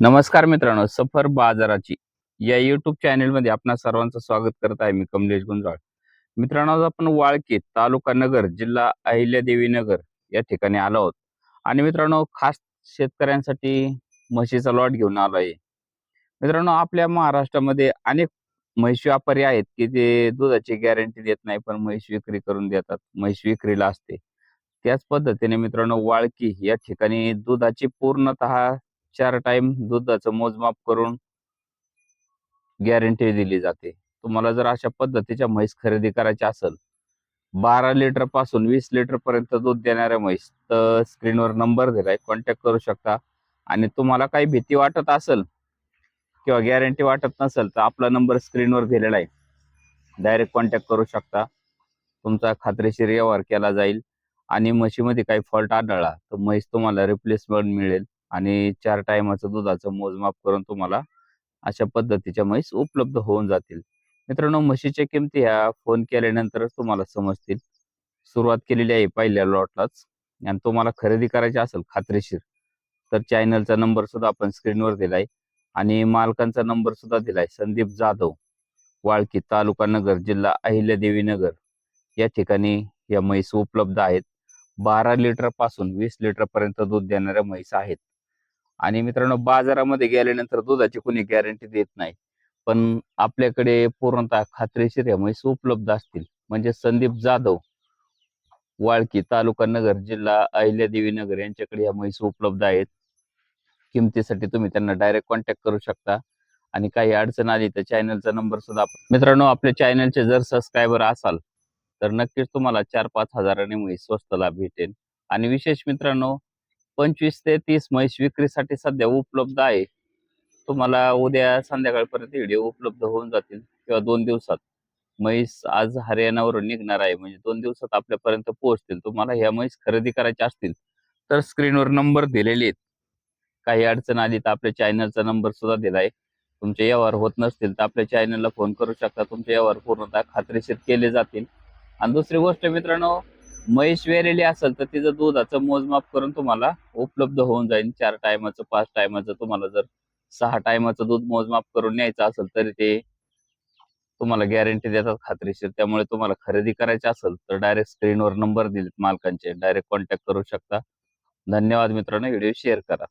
नमस्कार मित्रांनो सफर बाजाराची या युट्यूब चॅनेलमध्ये आपणा सर्वांचं स्वागत करत आहे मी कमलेश गुंजाळ. मित्रांनो आज आपण वाळकी तालुका नगर जिल्हा अहिल्यादेवी नगर या ठिकाणी आलो आहोत. आणि मित्रांनो खास शेतकऱ्यांसाठी म्हशीचा लॉट घेऊन आलो आहे. मित्रांनो आपल्या महाराष्ट्रामध्ये अनेक म्हशी व्यापारी आहेत की ते दुधाची गॅरंटी देत नाही पण म्हैस विक्री करून देतात म्हैस विक्रीला असते. त्याच पद्धतीने मित्रांनो वाळकी या ठिकाणी दुधाची पूर्णतः चार टाइम दुधाचं मोजमाप करून गॅरंटी दिली जाते. तुम्हाला जर अशा पद्धतीच्या म्हैस खरेदी करायची असेल बारा लिटरपासून वीस लिटर पर्यंत दूध देणाऱ्या म्हैस तर स्क्रीनवर नंबर दिलाय कॉन्टॅक्ट करू शकता. आणि तुम्हाला काही भीती वाटत असेल किंवा गॅरंटी वाटत नसेल तर आपला नंबर स्क्रीनवर दिलेला आहे. डायरेक्ट कॉन्टॅक्ट करू शकता. तुमचा खात्रीशीर व्यवहार केला जाईल. आणि म्हशीमध्ये काही फॉल्ट आढळला तर म्हैस तुम्हाला रिप्लेसमेंट मिळेल. आणि चार टायमाचं दुधाचं मोजमाप करून तुम्हाला अशा पद्धतीच्या म्हैस उपलब्ध होऊन जातील. मित्रांनो म्हशीच्या किमती ह्या फोन केल्यानंतरच तुम्हाला समजतील. सुरुवात केलेली आहे पहिल्या लॉटलाच आणि तुम्हाला खरेदी करायची असेल खात्रीशीर तर चॅनलचा नंबर सुद्धा आपण स्क्रीनवर दिलाय आणि मालकांचा नंबर सुद्धा दिलाय. संदीप जाधव वाळकी तालुका नगर जिल्हा अहिल्यादेवी नगर या ठिकाणी या म्हैस उपलब्ध आहेत. बारा लिटरपासून वीस लिटर पर्यंत दूध देणाऱ्या म्हैस आहेत. आणि मित्रांनो बाजारामध्ये गेल्यानंतर दुधाची कोणी गॅरंटी देत नाही. पण आपल्याकडे पूर्णतः खात्रीशीर या म्हैस उपलब्ध असतील. म्हणजे संदीप जाधव वाळकी तालुका नगर जिल्हा अहिल्यादेवी नगर यांच्याकडे या म्हैस उपलब्ध आहेत. किमतीसाठी तुम्ही त्यांना डायरेक्ट कॉन्टॅक्ट करू शकता. आणि काही अडचण आली तर चॅनलचा नंबर सुद्धा मित्रांनो आपल्या चॅनलचे जर सबस्क्रायबर असाल तर नक्कीच तुम्हाला चार पाच हजाराने म्हैस स्वस्ताला भेटेल. आणि विशेष मित्रांनो पंचवीस ते तीस म्हैस विक्रीसाठी सध्या उपलब्ध आहे. तुम्हाला उद्या संध्याकाळपर्यंत व्हिडिओ उपलब्ध होऊन जातील किंवा दोन दिवसात. म्हैस आज हरियाणावरून निघणार आहे म्हणजे दोन दिवसात आपल्यापर्यंत पोहोचतील. तुम्हाला ह्या म्हैस खरेदी करायच्या असतील तर स्क्रीनवर नंबर दिलेले आहेत. काही अडचण आली तर आपल्या चॅनलचा नंबर सुद्धा दिलाय तुमचे व्यवहार होत नसतील तर आपल्या चॅनलला फोन करू शकता. तुमचे व्यवहार पूर्णतः खात्रीशीर केले जातील. आणि दुसरी गोष्ट मित्रांनो म्हैस वेरेली असेल तर तिचं दुधाचं मोजमाप करून तुम्हाला उपलब्ध होऊन जाईल चार टायमाचं पाच टायमाचं तुम्हाला जर सहा टायमाचं दूध मोजमाप करून न्यायचं असेल तरी ते तुम्हाला गॅरंटी देतात खात्रीशीर. त्यामुळे तुम्हाला खरेदी करायची असेल तर डायरेक्ट स्क्रीनवर नंबर दिलेत मालकांचे. डायरेक्ट कॉन्टॅक्ट करू शकता. धन्यवाद मित्रांनो. व्हिडिओ शेअर करा.